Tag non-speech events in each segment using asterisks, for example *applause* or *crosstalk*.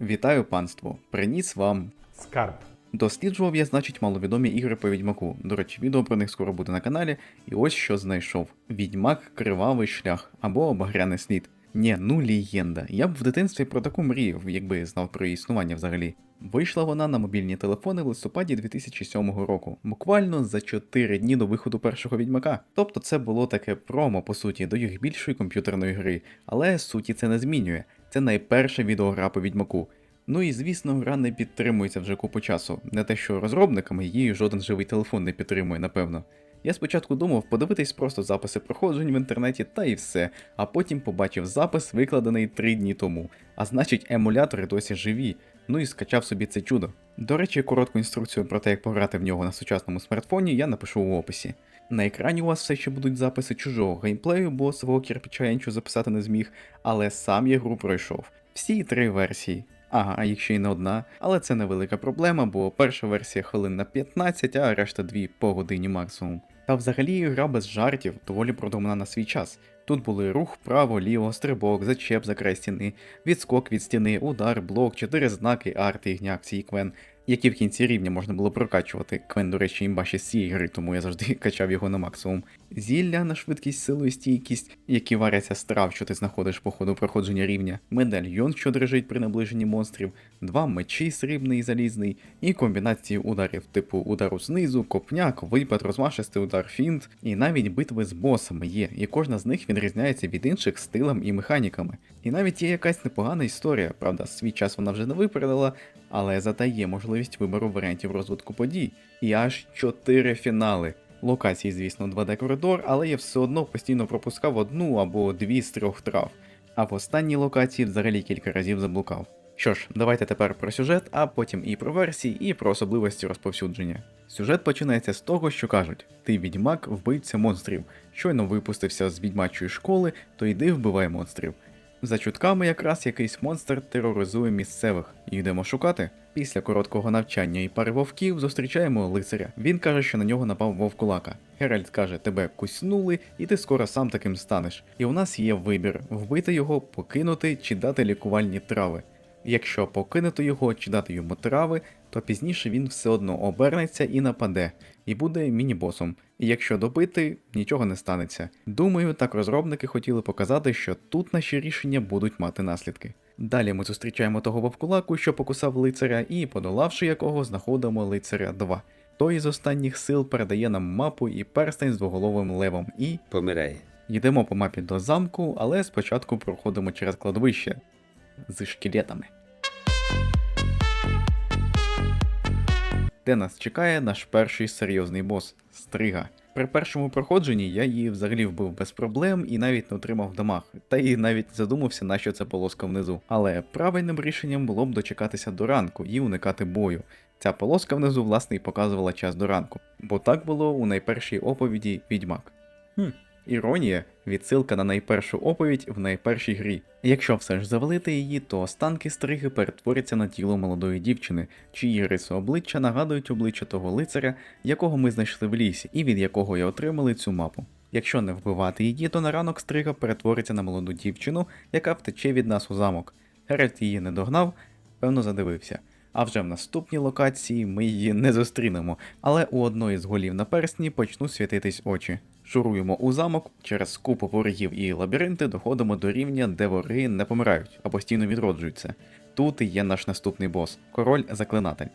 Вітаю панство! Приніс вам. Скарб. Досліджував я, значить, маловідомі ігри по відьмаку. До речі, відео про них скоро буде на каналі. І ось що знайшов: Відьмак Кривавий шлях або Багряний слід. Ні, ну легенда. Я б в дитинстві про таку мріяв, якби знав про її існування взагалі. Вийшла вона на мобільні телефони в листопаді 2007 року, буквально за 4 дні до виходу першого відьмака. Тобто це було таке промо, по суті, до їх більшої комп'ютерної гри, але суті це не змінює. Це найперша відеогра по відьмаку. Ну і звісно, гра не підтримується вже купу часу. Не те, що розробниками її жоден живий телефон не підтримує, напевно. Я спочатку думав подивитись просто записи проходжень в інтернеті та і все, а потім побачив запис, викладений 3 дні тому. А значить, емулятори досі живі. Ну і скачав собі це чудо. До речі, коротку інструкцію про те, як пограти в нього на сучасному смартфоні, я напишу в описі. На екрані у вас все ще будуть записи чужого геймплею, бо свого кірпича я нічого записати не зміг, але сам я гру пройшов. Всі три версії. Ага, ще й не одна, але це невелика проблема, бо перша версія хвилин на 15, а решта дві по годині максимум. Та взагалі гра без жартів доволі продумана на свій час. Тут були рух право, ліво, стрибок, зачеп за край стіни, відскок від стіни, удар, блок, чотири знаки, арти, ігняк, сіквен, квен, які в кінці рівня можна було прокачувати. Квен, до речі, імба ще з цієї гри, тому я завжди *laughs* качав його на максимум. Зілля на швидкість, силу і стійкість, які варяться з трав, що ти знаходиш по ходу проходження рівня, медальйон, що дрижить при наближенні монстрів, два мечі срібний і залізний, і комбінації ударів, типу удару знизу, копняк, випад, розмашистий удар фінт, і навіть битви з босами є, і кожна з них відрізняється від інших стилем і механіками. І навіть є якась непогана історія, правда, свій час вона вже не випередила, але зате є можливість вибору варіантів розвитку подій. І аж чотири фінали. Локації, звісно, 2D коридор, але я все одно постійно пропускав одну або дві з трьох трав. А в останній локації взагалі кілька разів заблукав. Що ж, давайте тепер про сюжет, а потім і про версії, і про особливості розповсюдження. Сюжет починається з того, що кажуть: ти відьмак, вбивця монстрів. Щойно випустився з відьмачої школи, то йди вбивай монстрів. За чутками якраз якийсь монстр тероризує місцевих. Йдемо шукати. Після короткого навчання і пари вовків зустрічаємо лицаря. Він каже, що на нього напав вовкулака. Геральт каже, тебе куснули, і ти скоро сам таким станеш. І у нас є вибір: вбити його, покинути чи дати лікувальні трави. Якщо покинути його чи дати йому трави, то пізніше він все одно обернеться і нападе, і буде міні-босом. І якщо добити, нічого не станеться. Думаю, так розробники хотіли показати, що тут наші рішення будуть мати наслідки. Далі ми зустрічаємо того вовкулаку, що покусав лицаря, і, подолавши якого, знаходимо лицаря 2. Той з останніх сил передає нам мапу і перстень з двоголовим левом, і Помирай. йдемо по мапі до замку, але спочатку проходимо через кладовище з шкелетами. Де нас чекає наш перший серйозний бос Стрига. При першому проходженні я її взагалі вбив без проблем і навіть не отримав дамаг, та і навіть задумався, на що ця полоска внизу. Але правильним рішенням було б дочекатися до ранку і уникати бою. Ця полоска внизу власне і показувала час до ранку, бо так було у найпершій оповіді Відьмак. Хм, Іронія відсилка на найпершу оповідь в найпершій грі. Якщо все ж завалити її, то останки стриги перетворяться на тіло молодої дівчини, чиї риси обличчя нагадують обличчя того лицаря, якого ми знайшли в лісі, і від якого і отримали цю мапу. Якщо не вбивати її, то на ранок стрига перетвориться на молоду дівчину, яка втече від нас у замок. Геральт її не догнав, певно задивився. А вже в наступній локації ми її не зустрінемо, але у одної з голів на персні почнуть світитись очі. Шуруємо у замок, через купу ворогів і лабіринти доходимо до рівня, де вороги не помирають, а постійно відроджуються. Тут є наш наступний бос король заклинатель.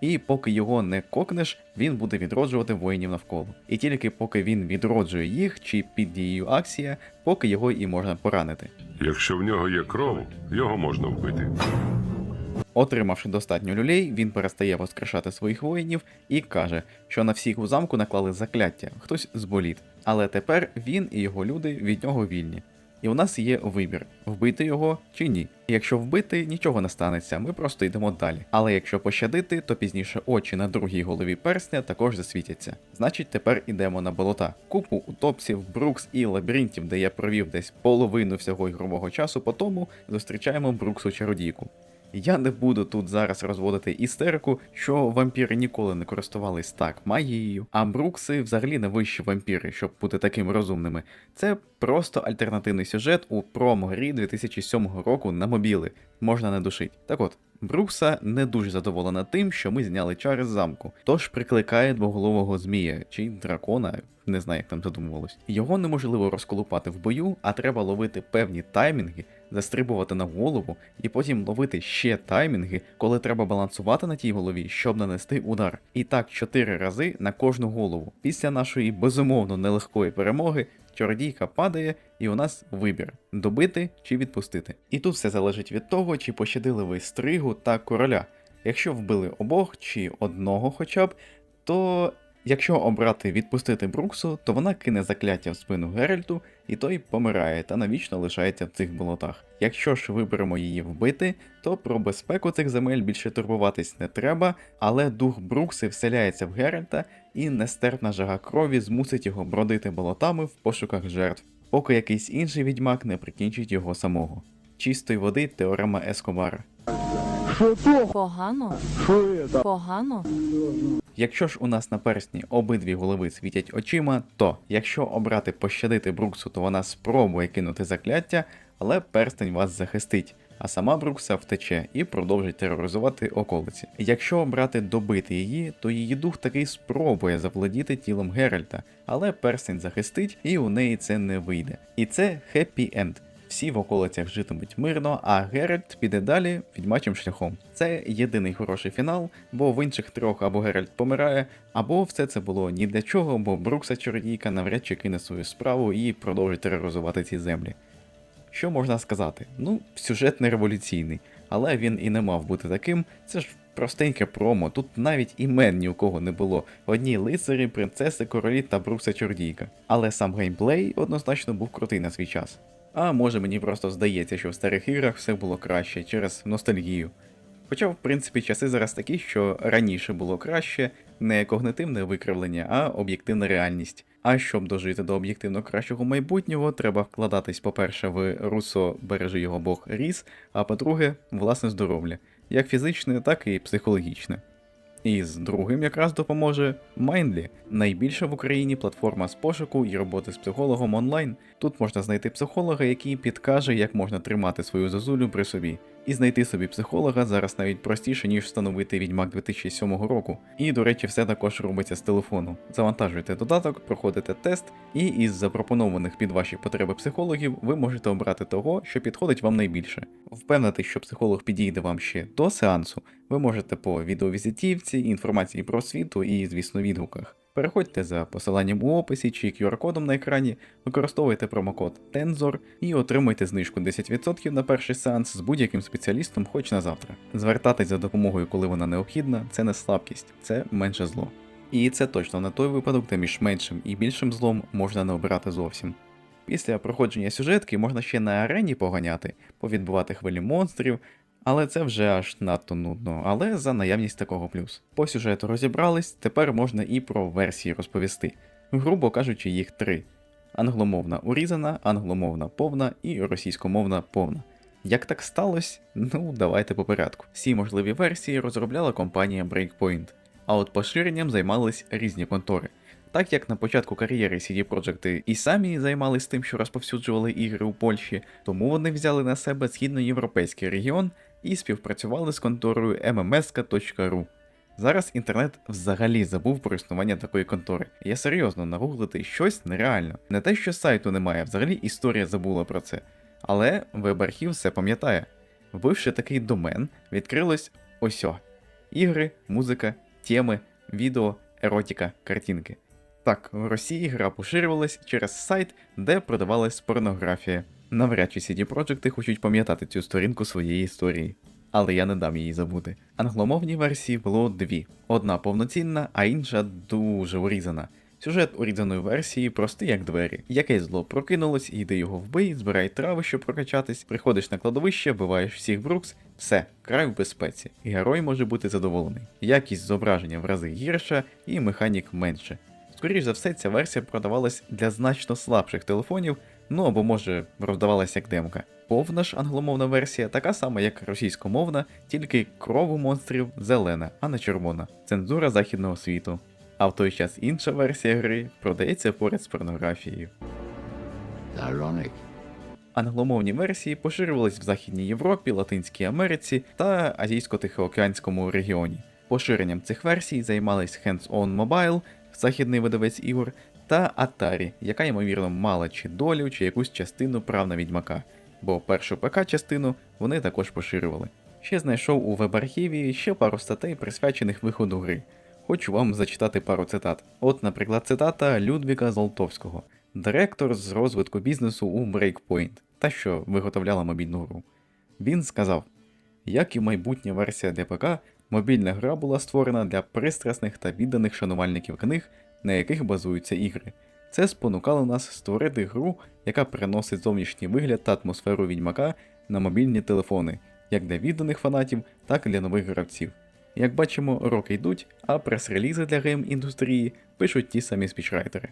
І поки його не кокнеш, він буде відроджувати воїнів навколо. І тільки поки він відроджує їх чи під дією акція, поки його і можна поранити. Якщо в нього є кров, його можна вбити. Отримавши достатньо люлей, він перестає воскрешати своїх воїнів і каже, що на всіх у замку наклали закляття, хтось зболіт. Але тепер він і його люди від нього вільні. І у нас є вибір: вбити його чи ні. Якщо вбити, нічого не станеться, ми просто йдемо далі. Але якщо пощадити, то пізніше очі на другій голові персня також засвітяться. Значить, тепер ідемо на болота. Купу утопців, брукс і лабіринтів, де я провів десь половину всього ігрового часу, по тому зустрічаємо бруксу чародійку. Я не буду тут зараз розводити істерику, що вампіри ніколи не користувались так магією, а брукси взагалі не вищі вампіри, щоб бути такими розумними. Це просто альтернативний сюжет у промо-грі 2007 року на мобіли. Можна не душить. Так от, Брукса не дуже задоволена тим, що ми зняли чари з замку, тож прикликає двоголового змія чи дракона, не знаю, як там задумувалось. Його неможливо розколупати в бою, а треба ловити певні таймінги, застрибувати на голову і потім ловити ще таймінги, коли треба балансувати на тій голові, щоб нанести удар. І так чотири рази на кожну голову. Після нашої безумовно нелегкої перемоги чародійка падає, і у нас вибір добити чи відпустити. І тут все залежить від того, чи пощадили ви стригу та короля. Якщо вбили обох чи одного хоча б, то якщо обрати відпустити Бруксу, то вона кине закляття в спину Геральту, і той помирає та навічно лишається в цих болотах. Якщо ж виберемо її вбити, то про безпеку цих земель більше турбуватись не треба, але дух Брукси вселяється в Геральта, і нестерпна жага крові змусить його бродити болотами в пошуках жертв, поки якийсь інший відьмак не прикінчить його самого. Чистої води теорема Ескобара. Погано, погано. Якщо ж у нас на персні обидві голови світять очима, то якщо обрати пощадити Бруксу, то вона спробує кинути закляття, але перстень вас захистить, а сама Брукса втече і продовжить тероризувати околиці. Якщо обрати добити її, то її дух таки спробує завладіти тілом Геральта, але перстень захистить і у неї це не вийде. І це хеппі енд. Всі в околицях житимуть мирно, а Геральт піде далі відьмачим шляхом. Це єдиний хороший фінал, бо в інших трьох або Геральт помирає, або все це було ні для чого, бо Брукса чародійка навряд чи кине свою справу і продовжить тероризувати ці землі. Що можна сказати? Ну, сюжет не революційний, але він і не мав бути таким. Це ж простеньке промо, тут навіть імен ні у кого не було. Одні лицарі, принцеси, королі та Брукса чордійка. Але сам геймплей однозначно був крутий на свій час. А може мені просто здається, що в старих іграх все було краще через ностальгію. Хоча, в принципі, часи зараз такі, що раніше було краще не когнитивне викривлення, а об'єктивна реальність. А щоб дожити до об'єктивно кращого майбутнього, треба вкладатись, по-перше, в Русо бережи його Бог ріс, а по-друге, власне здоров'я, як фізичне, так і психологічне. І з другим якраз допоможе Mindly, найбільша в Україні платформа з пошуку і роботи з психологом онлайн. Тут можна знайти психолога, який підкаже, як можна тримати свою зозулю при собі. І знайти собі психолога зараз навіть простіше, ніж встановити відьмак 2007 року. І, до речі, все також робиться з телефону. Завантажуєте додаток, проходите тест, і із запропонованих під ваші потреби психологів ви можете обрати того, що підходить вам найбільше. Впевнити, що психолог підійде вам ще до сеансу, ви можете по відеовізитівці, інформації про освіту і, звісно, відгуках. Переходьте за посиланням у описі чи QR-кодом на екрані, використовуйте промокод TENZOR і отримуйте знижку 10% на перший сеанс з будь-яким спеціалістом хоч на завтра. Звертатись за допомогою, коли вона необхідна, це не слабкість, це менше зло. І це точно не той випадок, де між меншим і більшим злом можна не обирати зовсім. Після проходження сюжетки можна ще на арені поганяти, повідбувати хвилі монстрів, але це вже аж надто нудно, але за наявність такого плюс. По сюжету розібрались, тепер можна і про версії розповісти. Грубо кажучи, їх три: англомовна урізана, англомовна повна і російськомовна повна. Як так сталося? Ну, давайте по порядку. Всі можливі версії розробляла компанія Breakpoint, а от поширенням займались різні контори. Так як на початку кар'єри CD Projekt і самі займались тим, що розповсюджували ігри у Польщі, тому вони взяли на себе східноєвропейський регіон і співпрацювали з конторою mmsk.ru. Зараз інтернет взагалі забув про існування такої контори. Я серйозно нагуглити щось нереально. Не те, що сайту немає, взагалі історія забула про це. Але веб-архів все пам'ятає. Вбивши такий домен, відкрилось осьо. Ігри, музика, теми, відео, еротіка, картинки. Так, в Росії гра поширювалась через сайт, де продавалась порнографія. Навряд чи CD Projekt хочуть пам'ятати цю сторінку своєї історії. Але я не дам її забути. Англомовні версії було дві: одна повноцінна, а інша дуже урізана. Сюжет урізаної версії простий як двері. Якесь зло прокинулось, іди його вбий, збирай трави, щоб прокачатись, приходиш на кладовище, вбиваєш всіх брукс, все, край в безпеці. Герой може бути задоволений. Якість зображення в рази гірша і механік менше. Скоріш за все, ця версія продавалась для значно слабших телефонів, ну або може роздавалась як демка. Повна ж англомовна версія така сама, як російськомовна, тільки кров у монстрів зелена, а не червона. Цензура західного світу. А в той час інша версія гри продається поряд з порнографією. Ironic. Англомовні версії поширювались в Західній Європі, Латинській Америці та Азійсько-Тихоокеанському регіоні. Поширенням цих версій займались Hands-On Mobile, західний видавець ігор, та Atari, яка ймовірно мала чи долю, чи якусь частину прав на відьмака, бо першу ПК-частину вони також поширювали. Ще знайшов у веб-архіві ще пару статей, присвячених виходу гри. Хочу вам зачитати пару цитат. От, наприклад, цитата Людвіка Золотовського, директор з розвитку бізнесу у Breakpoint, та що виготовляла мобільну гру. Він сказав: як і майбутня версія ДПК, мобільна гра була створена для пристрасних та відданих шанувальників книг, на яких базуються ігри. Це спонукало нас створити гру, яка переносить зовнішній вигляд та атмосферу відьмака на мобільні телефони, як для відданих фанатів, так і для нових гравців. Як бачимо, роки йдуть, а прес-релізи для гейм-індустрії пишуть ті самі спічрайтери.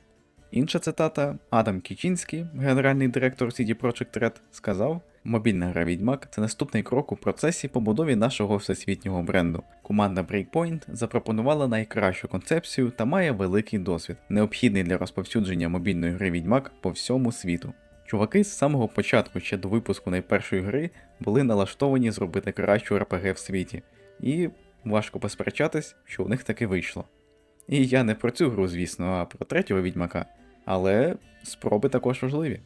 Інша цитата Адам Кічінський, генеральний директор CD Projekt Red, сказав: Мобільна гра Відьмак це наступний крок у процесі побудові нашого всесвітнього бренду. Команда Breakpoint запропонувала найкращу концепцію та має великий досвід, необхідний для розповсюдження мобільної гри Відьмак по всьому світу. Чуваки з самого початку ще до випуску найпершої гри були налаштовані зробити кращу РПГ в світі, і важко посперечатись, що у них таки вийшло. І я не про цю гру, звісно, а про третього відьмака. Але спроби також важливі.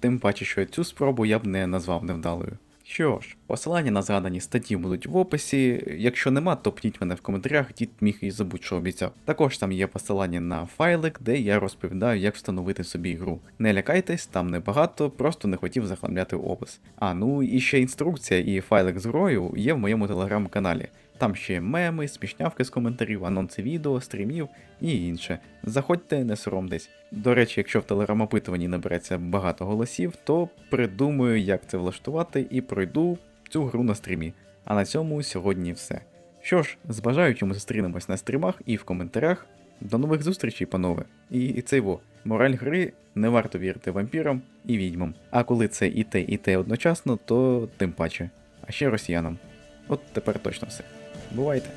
Тим паче, що цю спробу я б не назвав невдалою. Що ж, посилання на згадані статті будуть в описі. Якщо нема, то пніть мене в коментарях, дід міг і забудь, що обіцяв. Також там є посилання на файлик, де я розповідаю, як встановити собі гру. Не лякайтесь, там небагато, просто не хотів захламляти опис. А ну і ще інструкція і файлик з грою є в моєму телеграм-каналі. Там ще меми, смішнявки з коментарів, анонси відео, стрімів і інше. Заходьте, не соромтесь. До речі, якщо в телеграм-опитуванні набереться багато голосів, то придумаю, як це влаштувати, і пройду цю гру на стрімі. А на цьому сьогодні все. Що ж, з бажаючими зустрінемось на стрімах і в коментарях. До нових зустрічей, панове. І, це во. Мораль гри не варто вірити вампірам і відьмам. А коли це і те, і те одночасно, то тим паче. А ще росіянам. От тепер точно все. Бувайте!